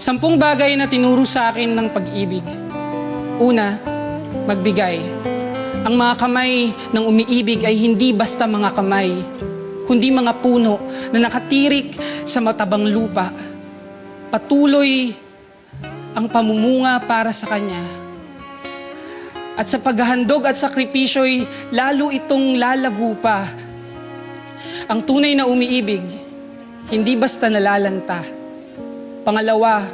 Sampung bagay na tinuro sa akin ng pag-ibig. Una, magbigay. Ang mga kamay ng umiibig ay hindi basta mga kamay, kundi mga puno na nakatirik sa matabang lupa. Patuloy ang pamumunga para sa Kanya. At sa paghahandog at sakripisyo'y lalo itong lalago pa. Ang tunay na umiibig, hindi basta nalalanta. Pangalawa,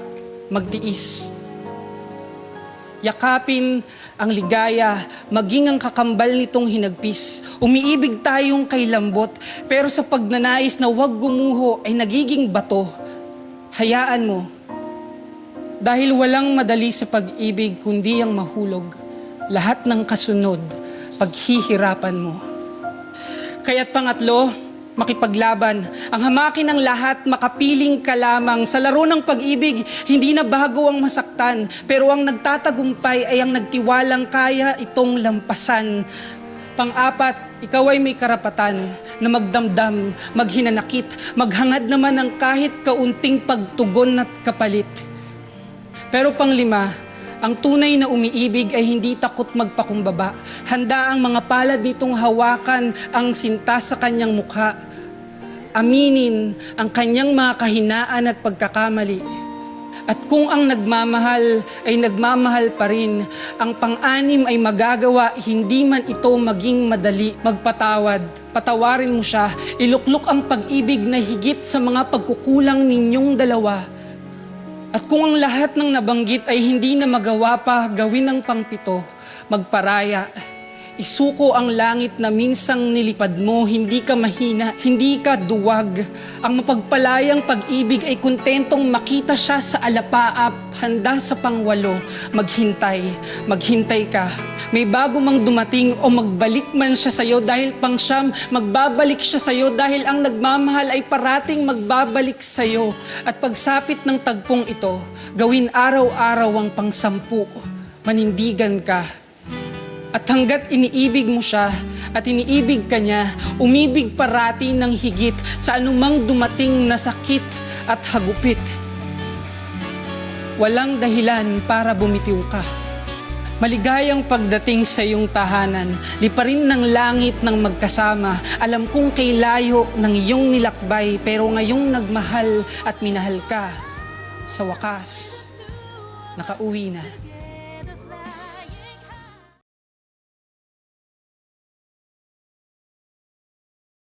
magtiis. Yakapin ang ligaya, maging ang kakambal nitong hinagpis. Umiibig tayong kay lambot, pero sa pagnanais na huwag gumuho ay nagiging bato. Hayaan mo, dahil walang madali sa pag-ibig kundi ang mahulog. Lahat ng kasunod, paghihirapan mo. Kaya't pangatlo, makipaglaban. Ang hamakin ng lahat, makapiling ka lamang. Sa laro ng pag-ibig, hindi na bago ang masaktan. Pero ang nagtatagumpay ay ang nagtiwalang kaya itong lampasan. Pang-apat, ikaw ay may karapatan na magdamdam, maghinanakit, maghangad naman ng kahit kaunting pagtugon at kapalit. Pero panglima, ang tunay na umiibig ay hindi takot magpakumbaba. Handa ang mga palad nitong hawakan ang sinta sa kanyang mukha. Aminin ang kanyang mga kahinaan at pagkakamali. At kung ang nagmamahal ay nagmamahal pa rin, ang pang-anim ay magagawa, hindi man ito maging madali. Magpatawad, patawarin mo siya, iluklok ang pag-ibig na higit sa mga pagkukulang ninyong dalawa. At kung ang lahat ng nabanggit ay hindi na magawa pa gawin ng pangpito, magparaya, isuko ang langit na minsang nilipad mo, hindi ka mahina, hindi ka duwag. Ang mapagpalayang pag-ibig ay kontentong makita siya sa alapaap, handa sa pangwalo, maghintay, maghintay ka. May bago mang dumating o magbalik man siya sa'yo dahil pang siyam, magbabalik siya sa'yo dahil ang nagmamahal ay parating magbabalik sa'yo. At pagsapit ng tagpong ito, gawin araw-araw ang pangsampu. Manindigan ka. At hanggat iniibig mo siya at iniibig ka niya, umibig parati ng higit sa anumang dumating na sakit at hagupit. Walang dahilan para bumitiw ka. Maligayang pagdating sa iyong tahanan, liparin ng langit ng magkasama. Alam kong kay layo ng iyong nilakbay, pero ngayong nagmahal at minahal ka, sa wakas, nakauwi na.